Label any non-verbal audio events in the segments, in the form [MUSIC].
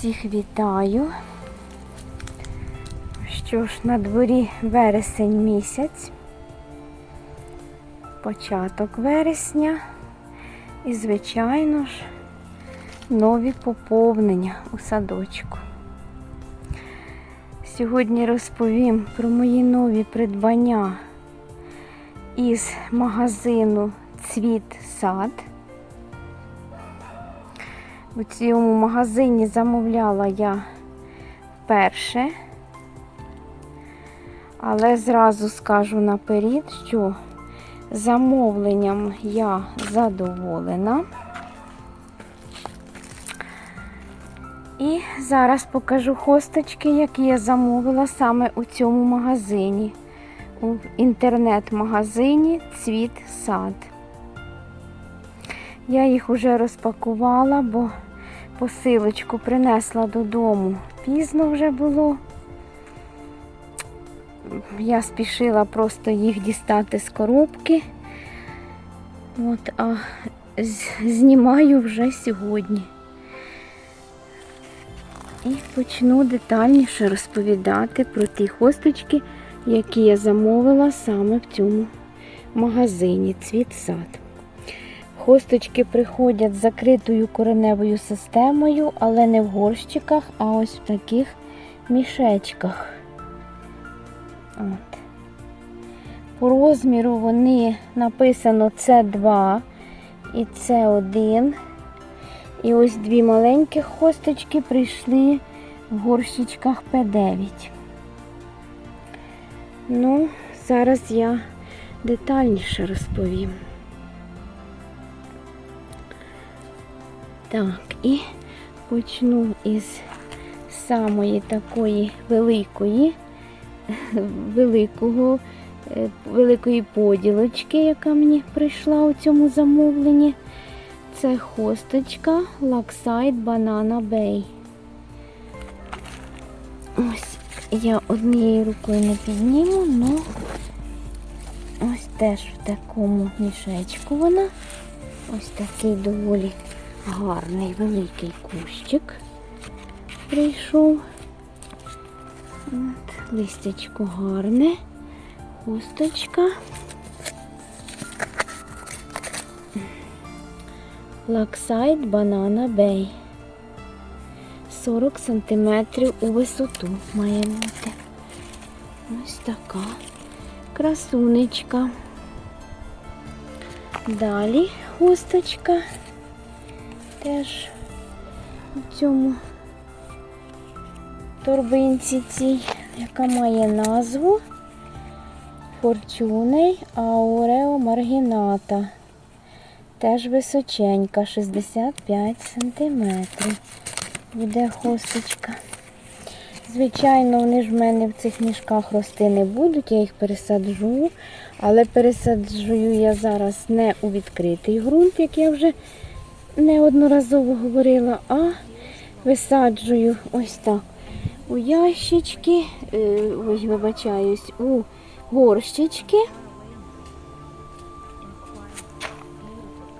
Всіх вітаю. Що ж, на дворі вересень місяць, початок вересня і, звичайно ж, нові поповнення у садочку. Сьогодні розповім про мої нові придбання із магазину Цвіт Сад. У цьому магазині замовляла я вперше, але зразу скажу наперед, що замовленням я задоволена. І зараз покажу хосточки, які я замовила саме у цьому магазині, у інтернет-магазині Цвіт Сад. Я їх вже розпакувала, бо посилочку принесла додому. Пізно вже було. Я спішила просто їх дістати з коробки. От, а знімаю вже сьогодні. І почну детальніше розповідати про ті хосточки, які я замовила саме в цьому магазині Цвіт Сад. Хосточки приходять з закритою кореневою системою, але не в горщиках, а ось в таких мішечках. От. По розміру вони написано С2 і С1. І ось дві маленькі хосточки прийшли в горщичках П9. Ну, зараз я детальніше розповім. Так, і почну із самої такої великої, [LAUGHS] великого, е, великої поділочки, яка мені прийшла у цьому замовленні. Це хосточка Lakeside Banana Bay. Ось я однією рукою не підніму, але ось теж в такому мішечку вона. Ось такий доволі гарний великий кущик прийшов. От, листячко гарне, хусточка. Лаксайд Банана Бей. 40 см у висоту має бути. Ось така красунечка. Далі хусточка теж у цьому торбинці цій, яка має назву Fortune Aureo Marginata. Теж височенька, 65 см. Буде хосточка. Звичайно, вони ж в мене в цих мішках рости не будуть, я їх пересаджу, але пересаджую я зараз не у відкритий ґрунт, як я вже неодноразово говорила, а висаджую ось так у ящички, е, ой, вибачаюсь, у горщички.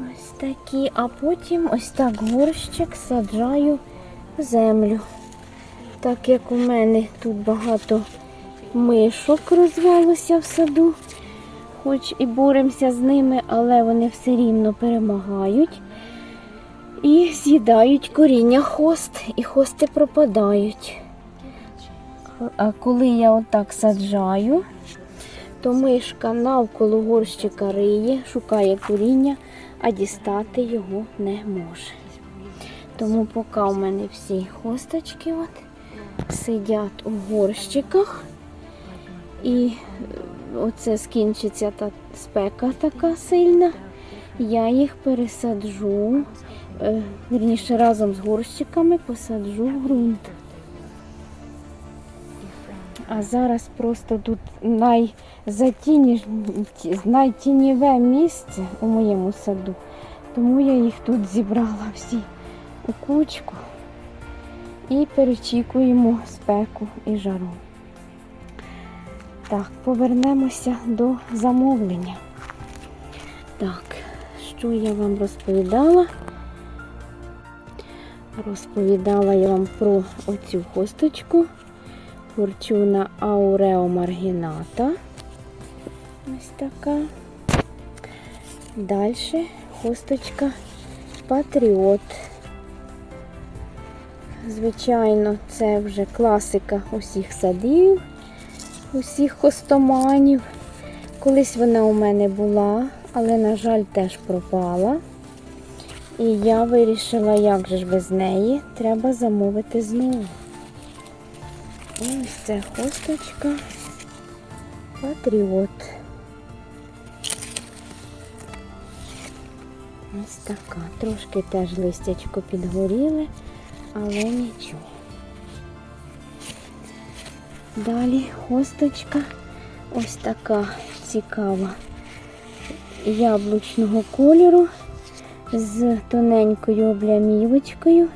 Ось такі, а потім ось так горщик саджаю в землю. Так як у мене тут багато мишок розвелося в саду, хоч і боремося з ними, але вони все рівно перемагають і з'їдають коріння хост, і хости пропадають. А коли я отак саджаю, то мишка навколо горщика риє, шукає коріння, а дістати його не може. Тому поки у мене всі хосточки от сидять у горщиках, і е, оце скінчиться та спека така сильна, я їх пересаджу, вірніше разом з горщиками посаджу в ґрунт. А зараз просто тут найзатіні, місце у моєму саду. Тому я їх тут зібрала всі у кучку і перечікуємо спеку і жару. Так, повернемося до замовлення. Так, що я вам розповідала? Розповідала я вам про оцю хусточку Форчуна Аурео Маргіната. Ось така. Далі хусточка Патріот. Звичайно, це вже класика усіх садів, усіх хостоманів. Колись вона у мене була, але, на жаль, теж пропала. І я вирішила, як же ж без неї, треба замовити знову. Ось це хусточка Патріот. Ось така. Трошки теж листячко підгоріли, але нічого. Далі хусточка ось така цікава яблучного кольору з тоненькою облямівочкою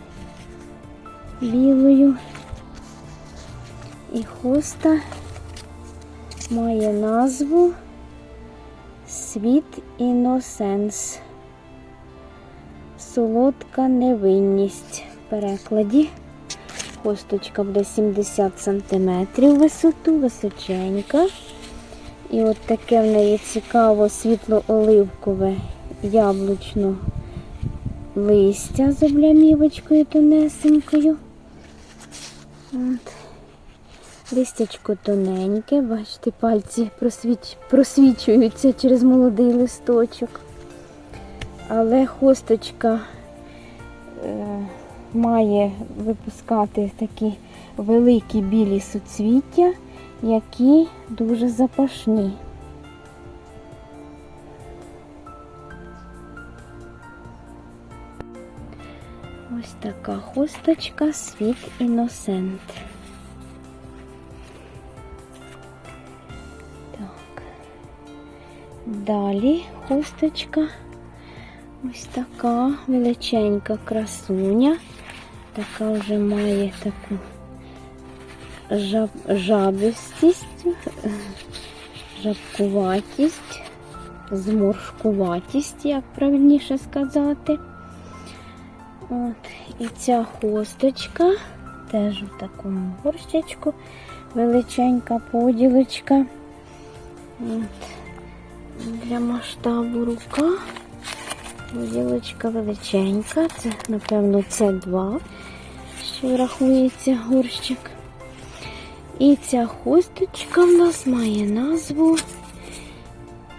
білою. І хуста має назву Світ Іносенс. Солодка невинність в перекладі. Хусточка буде 70 см висоту, височенька. І от таке в неї цікаво світло-оливкове яблучно листя з облямівочкою тонесенькою. От. Листячко тоненьке, бачите, пальці просвіч... просвічуються через молодий листочок. Але хосточка е, має випускати такі великі білі суцвіття, які дуже запашні. Така хусточка світ іносент. Так. Далі хусточка ось така величенька красуня. Така вже має таку жаб, жабистість, жабкуватість, зморшкуватість, як правильніше сказати. От, І ця хосточка теж в такому горщичку, величенька поділочка. От, Для масштабу рука. Поділочка величенька. Це, напевно, С2, що рахується горщик. І ця хусточка в нас має назву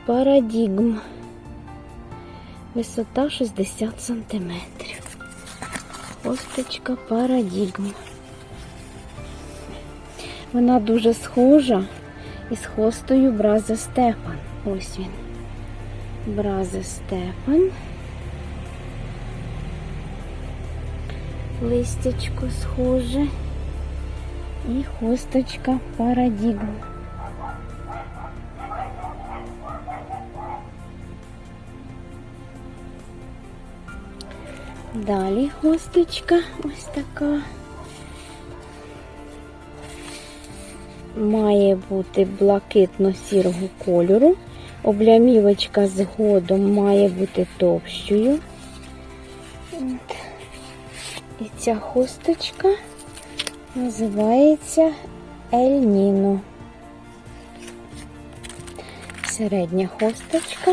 Парадігм. Висота 60 сантиметрів. Хосточка Парадігм. Вона дуже схожа із хостою Браза Степан. Ось він. Браза Степан. Листячко схоже. І хосточка Парадігм. Далі хосточка ось така. Має бути блакитно-сірого кольору. Облямівочка згодом має бути товщою. От. І ця хусточка називається Ель Ніно. Середня хусточка.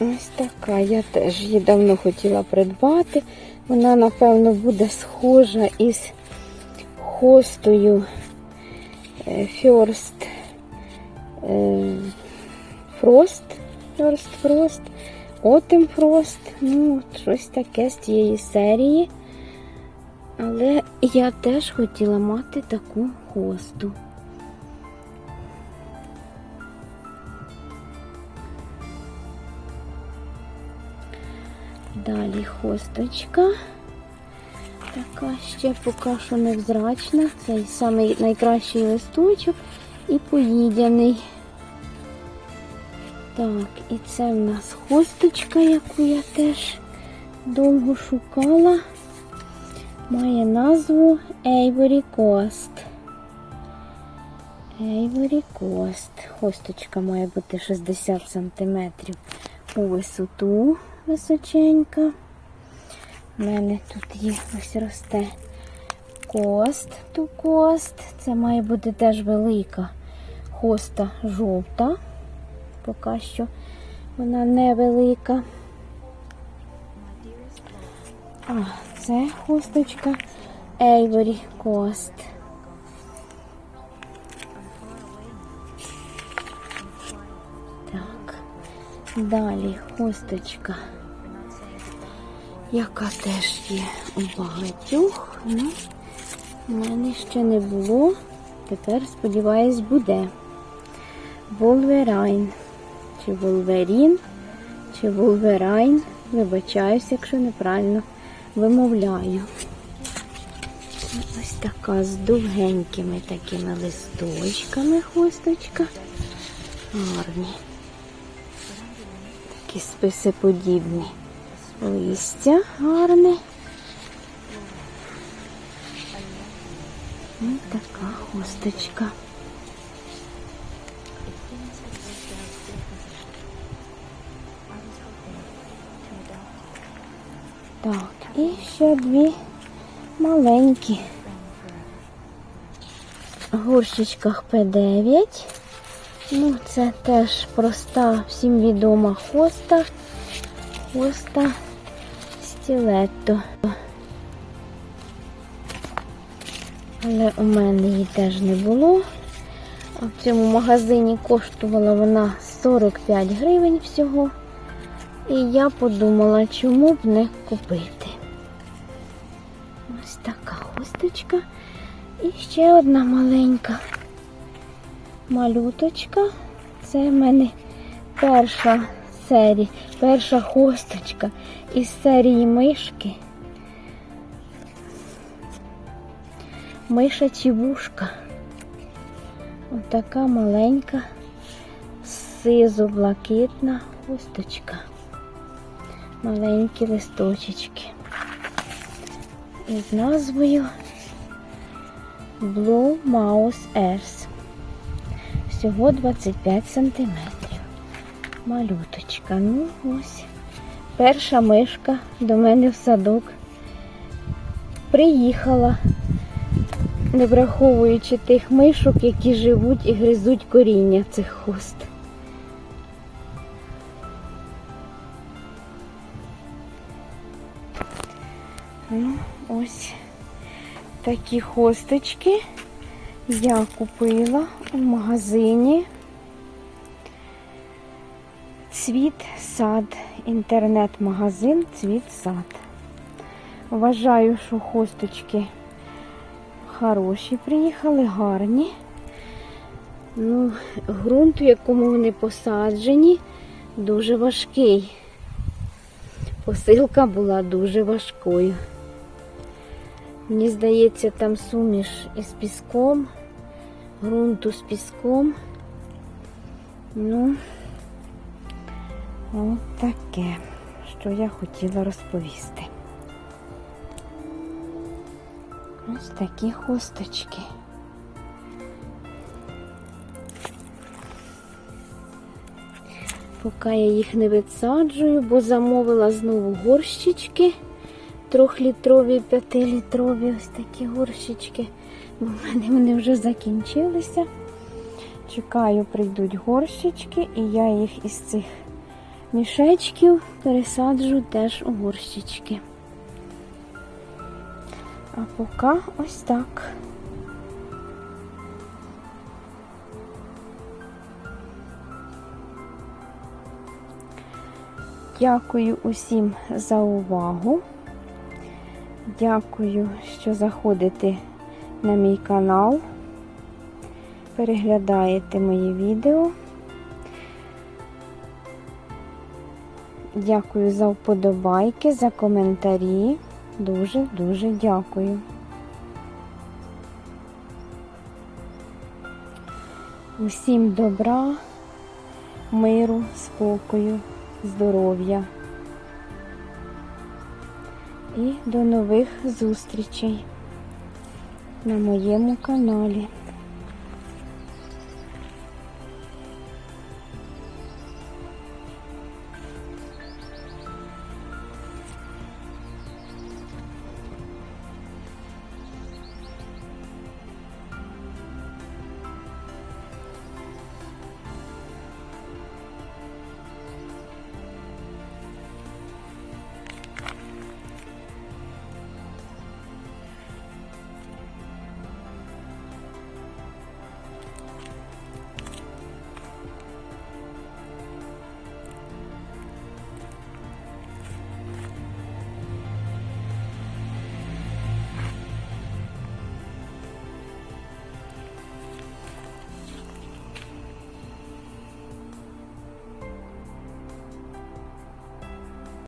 Ось така. Я теж її давно хотіла придбати. Вона, напевно, буде схожа із хостою е, First е, Frost. First Frost. Autumn Frost. Ну, щось таке з цієї серії. Але я теж хотіла мати таку хосту. Далі хосточка. Така ще поки що невзрачна. Цей самий найкращий листочок і поїдяний. Так, і це в нас хосточка, яку я теж довго шукала. Має назву Avery Coast. Avery Coast. Хосточка має бути 60 см у висоту височенька. У мене тут є ось росте кост, ту кост. Це має бути теж велика хоста жовта. Поки що вона невелика. А, це хусточка Avery Coast. Так, далі хусточка, яка теж є у багатьох. Ну, у мене ще не було. Тепер, сподіваюсь, буде. Волверайн. Чи Волверін, чи Волверайн. Вибачаюсь, якщо неправильно вимовляю. Ось така з довгенькими такими листочками хусточка. Гарні. Такі списеподібні. Листя гарне. Ось така хусточка. Так, і ще дві маленькі. В горщичках П9. Ну, це теж проста, всім відома хоста. Хоста стілетто. Але у мене її теж не було. В цьому магазині коштувала вона 45 гривень всього. І я подумала, чому б не купити. Ось така хусточка. І ще одна маленька малюточка. Це в мене перша серія, перша хусточка із серії мишки. Миша чівушка. Отака маленька, сизо-блакитна хусточка. Маленькі листочечки. Із назвою Blue Mouse Earth. Всього 25 сантиметрів. Малюточка. Ну, ось. Перша мишка до мене в садок приїхала, не враховуючи тих мишок, які живуть і гризуть коріння цих хост. Ну, ось такі хосточки я купила у магазині Цвіт сад, інтернет-магазин Цвіт сад. Вважаю, що хосточки хороші приїхали, гарні. Ну, ґрунт, в якому вони посаджені, дуже важкий. Посилка була дуже важкою. Мені здається, там суміш із піском, ґрунту з піском. Ну, от таке, що я хотіла розповісти. Ось такі хусточки. Поки я їх не відсаджую, бо замовила знову горщички. Трьохлітрові, п'ятилітрові ось такі горщички. Бо в мене вони вже закінчилися. Чекаю, прийдуть горщички, і я їх із цих мішечків пересаджу теж у горщички. А поки ось так. Дякую усім за увагу. Дякую, що заходите на мій канал, переглядаєте мої відео. Дякую за вподобайки, за коментарі. Дуже-дуже дякую. Усім добра, миру, спокою, здоров'я. І до нових зустрічей на моєму каналі.